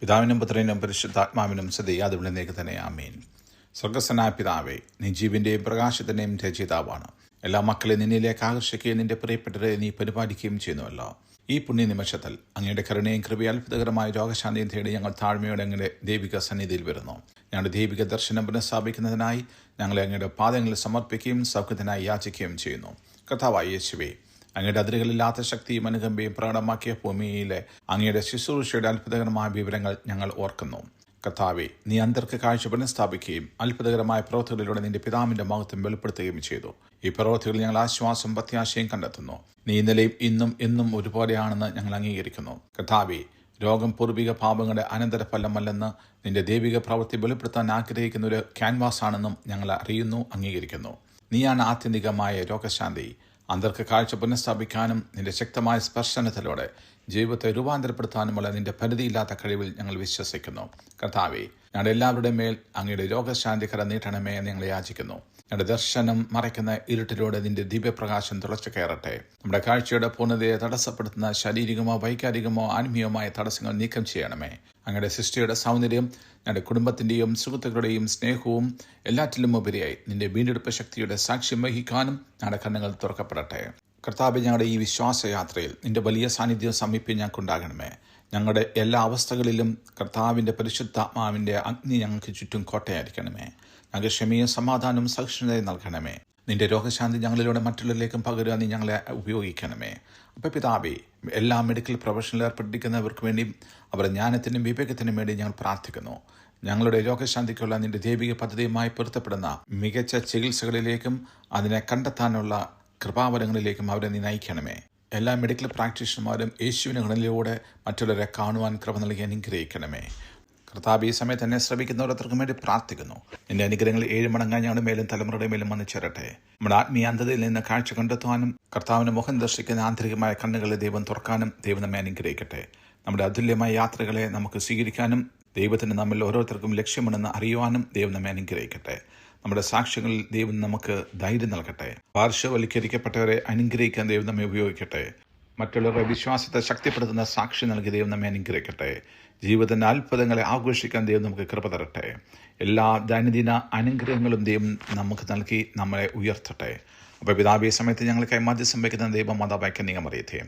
പിതാവിനും പുത്രനും പരിശുദ്ധാത്മാവിനും സതി അതുവിളിനേക്ക് തന്നെ. ആമീൻ. സ്വർഗസ്വനായ പിതാവേ നീ ജീവിന്റെയും പ്രകാശത്തിന്റെയും രചയിതാവാണ്. എല്ലാ മക്കളെ നിന്നിലേക്ക് ആകർഷിക്കുകയും നിന്റെ പ്രിയപ്പെട്ടവരെ നീ പരിപാലിക്കുകയും ചെയ്യുന്നുവല്ലോ. ഈ പുണ്യ നിമിഷത്തിൽ അങ്ങയുടെ കരുണയും കൃപയും അത്ഭുതകരമായ രോഗശാന്തിയും തേടി ഞങ്ങൾ താഴ്മയോടെ അങ്ങയുടെ ദൈവിക സന്നിധിയിൽ വരുന്നു. ഞങ്ങളുടെ ദൈവിക ദർശനം പുനഃസ്ഥാപിക്കുന്നതിനായി ഞങ്ങളെ അങ്ങയുടെ പാദങ്ങളിൽ സമർപ്പിക്കുകയും സൗഖ്യത്തിനായി യാചിക്കുകയും ചെയ്യുന്നു. കഥാവായ യേശുവേ അങ്ങയുടെ അതിരുകളില്ലാത്ത ശക്തിയും അനുകമ്പയും പ്രകടമാക്കിയ ഭൂമിയിലെ അങ്ങയുടെ ശുശ്രൂഷയുടെ അത്ഭുതകരമായ വിവരങ്ങൾ ഞങ്ങൾ ഓർക്കുന്നു. കർത്താവെ നീ അന്തർക്ക് കാഴ്ച പുനഃസ്ഥാപിക്കുകയും അത്ഭുതകരമായ പ്രവൃത്തികളിലൂടെ നിന്റെ പിതാവിന്റെ മഹത്വം വെളിപ്പെടുത്തുകയും ചെയ്തു. ഈ പ്രവൃത്തികളിൽ ഞങ്ങൾ ആശ്വാസം പ്രത്യാശയും കണ്ടെത്തുന്നു. നീ ഇന്നലെയും ഇന്നും എന്നും ഒരുപോലെയാണെന്ന് ഞങ്ങൾ അംഗീകരിക്കുന്നു. കർത്താവെ രോഗം പൂർവിക പാപങ്ങളുടെ അനന്തരഫലമല്ലെന്ന് നിന്റെ ദൈവിക പ്രവൃത്തി വെളിപ്പെടുത്താൻ ആഗ്രഹിക്കുന്ന ഒരു ക്യാൻവാസ് ആണെന്നും ഞങ്ങൾ അറിയുന്നു അംഗീകരിക്കുന്നു. നീയാണ് ആത്യന്തികമായ രോഗശാന്തി. അന്തർക്ക് കാഴ്ച പുനഃസ്ഥാപിക്കാനും നിന്റെ ശക്തമായ സ്പർശനത്തിലൂടെ ജീവിതത്തെ രൂപാന്തരപ്പെടുത്താനുമുള്ള നിന്റെ പരിധിയില്ലാത്ത കഴിവിൽ ഞങ്ങൾ വിശ്വസിക്കുന്നു. കർത്താവെ ഞങ്ങളുടെ എല്ലാവരുടെയും മേൽ അങ്ങയുടെ രോഗശാന്തികര നീട്ടണമേ എന്ന് ഞങ്ങളെ യാചിക്കുന്നു. ഞങ്ങളുടെ ദർശനം മറയ്ക്കുന്ന ഇരുട്ടിലൂടെ നിന്റെ ദിവ്യപ്രകാശം തുളച്ചു കയറട്ടെ. നമ്മുടെ കാഴ്ചയുടെ പൂർണതയെ തടസ്സപ്പെടുത്തുന്ന ശാരീരികമോ വൈകാരികമോ ആത്മീയമായ തടസ്സങ്ങൾ നീക്കം ചെയ്യണമേ. അങ്ങയുടെ സൃഷ്ടിയുടെ സൗന്ദര്യം ഞങ്ങളുടെ കുടുംബത്തിന്റെയും സുഹൃത്തുക്കളുടെയും സ്നേഹവും എല്ലാറ്റിലും ഉപരിയായി നിന്റെ വീണ്ടെടുപ്പ് ശക്തിയുടെ സാക്ഷ്യം വഹിക്കാനും ഞങ്ങളുടെ കണ്ണുകൾ തുറക്കപ്പെടട്ടെ. കർത്താവ് ഞങ്ങളുടെ ഈ വിശ്വാസയാത്രയിൽ നിന്റെ വലിയ സാന്നിധ്യം സമീപം ഞങ്ങൾക്കുണ്ടാകണമേ. ഞങ്ങളുടെ എല്ലാ അവസ്ഥകളിലും കർത്താവിന്റെ പരിശുദ്ധാത്മാവിന്റെ അഗ്നി ഞങ്ങൾക്ക് ചുറ്റും കോട്ടയായിരിക്കണമേ. ഞങ്ങൾക്ക് ക്ഷമയും സമാധാനവും സഹിഷ്ണുതയും നൽകണമേ. നിന്റെ രോഗശാന്തി ഞങ്ങളിലൂടെ മറ്റുള്ളവരിലേക്കും പകരുക നീ ഞങ്ങളെ ഉപയോഗിക്കണമേ. അപ്പോൾ പിതാവേ എല്ലാ മെഡിക്കൽ പ്രൊഫഷനിൽ ഏർപ്പെട്ടിരിക്കുന്നവർക്ക് വേണ്ടി അവരുടെ ജ്ഞാനത്തിനും വിവേകത്തിനും വേണ്ടി ഞങ്ങൾ പ്രാർത്ഥിക്കുന്നു. ഞങ്ങളുടെ രോഗശാന്തിക്കുള്ള നിന്റെ ദൈവിക പദ്ധതിയുമായി പൊരുത്തപ്പെടുന്ന മികച്ച ചികിത്സകളിലേക്കും അതിനെ കണ്ടെത്താനുള്ള കൃപാവരങ്ങളിലേക്കും അവരെ നീ നയിക്കണമേ. എല്ലാ മെഡിക്കൽ പ്രാക്ടീഷണർമാരും യേശുവിന്റെ ഗണനിലൂടെ മറ്റുള്ളവരെ കാണുവാൻ കൃപ നൽകി അനുഗ്രഹിക്കണമേ. കർത്താവ് ഈ സമയത്ത് എന്നെ ശ്രമിക്കുന്ന ഓരോരുത്തർക്കും വേണ്ടി പ്രാർത്ഥിക്കുന്നു. എന്റെ അനുഗ്രഹങ്ങൾ ഏഴ് മടങ്ങാൻ ഞങ്ങളുടെ മേലും തലമുറയുടെ മേലും വന്നു ചേരട്ടെ. നമ്മുടെ ആത്മീയാന്തതയിൽ നിന്ന് കാഴ്ച കണ്ടെത്തുവാനും കർത്താവിന് മുഖം ദർശിക്കുന്ന ആന്തരികമായ കണ്ണുകളെ ദൈവം തുറക്കാനും ദൈവം നമ്മെ അനുഗ്രഹിക്കട്ടെ. നമ്മുടെ അതുല്യമായ യാത്രകളെ നമുക്ക് സ്വീകരിക്കാനും ദൈവത്തിന് നമ്മിൽ ഓരോരുത്തർക്കും ലക്ഷ്യമുണ്ടെന്ന് അറിയുവാനും ദൈവം നമ്മെ അനുഗ്രഹിക്കട്ടെ. നമ്മുടെ സാക്ഷ്യങ്ങളിൽ ദൈവം നമുക്ക് ധൈര്യം നൽകട്ടെ. പാർശ്വവൽക്കരിക്കപ്പെട്ടവരെ അനുഗ്രഹിക്കാൻ ദൈവം നമ്മെ ഉപയോഗിക്കട്ടെ. മറ്റുള്ളവരുടെ വിശ്വാസത്തെ ശക്തിപ്പെടുത്തുന്ന സാക്ഷി നൽകി ദൈവം നമ്മെ അനുഗ്രഹിക്കട്ടെ. ജീവിതത്തിന്റെ അത്ഭുതങ്ങളെ ആഘോഷിക്കാൻ ദൈവം നമുക്ക് കൃപ തരട്ടെ. എല്ലാ ദൈനംദിന അനുഗ്രഹങ്ങളും ദൈവം നമുക്ക് നൽകി നമ്മളെ ഉയർത്തട്ടെ. അപ്പോൾ പിതാവ് ഈ സമയത്ത് ഞങ്ങൾക്കായി മദ്യം സംഭവിക്കുന്ന ദൈവം മാതാവാക്യം അറിയത്തെ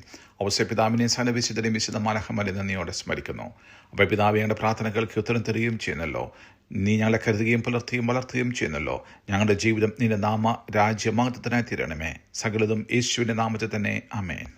അവശ്യ പിതാവിനെ സകല വിശുദ്ധരെയും വിശുദ്ധ മാലഹമ്മലെ നന്ദിയോടെ സ്മരിക്കുന്നു. അപ്പോൾ പിതാവ് ഞങ്ങളുടെ പ്രാർത്ഥനകൾക്ക് ഉത്തരം തരികയും ചെയ്യുന്നല്ലോ. നീ ഞങ്ങളെ കരുതുകയും പുലർത്തുകയും വളർത്തുകയും ചെയ്യുന്നല്ലോ. ഞങ്ങളുടെ ജീവിതം നിന്റെ നാമ രാജ്യമഹത്വത്തിനായി തീരണമേ. സകലതും യേശുവിന്റെ നാമത്തിൽ തന്നെ. അമേൻ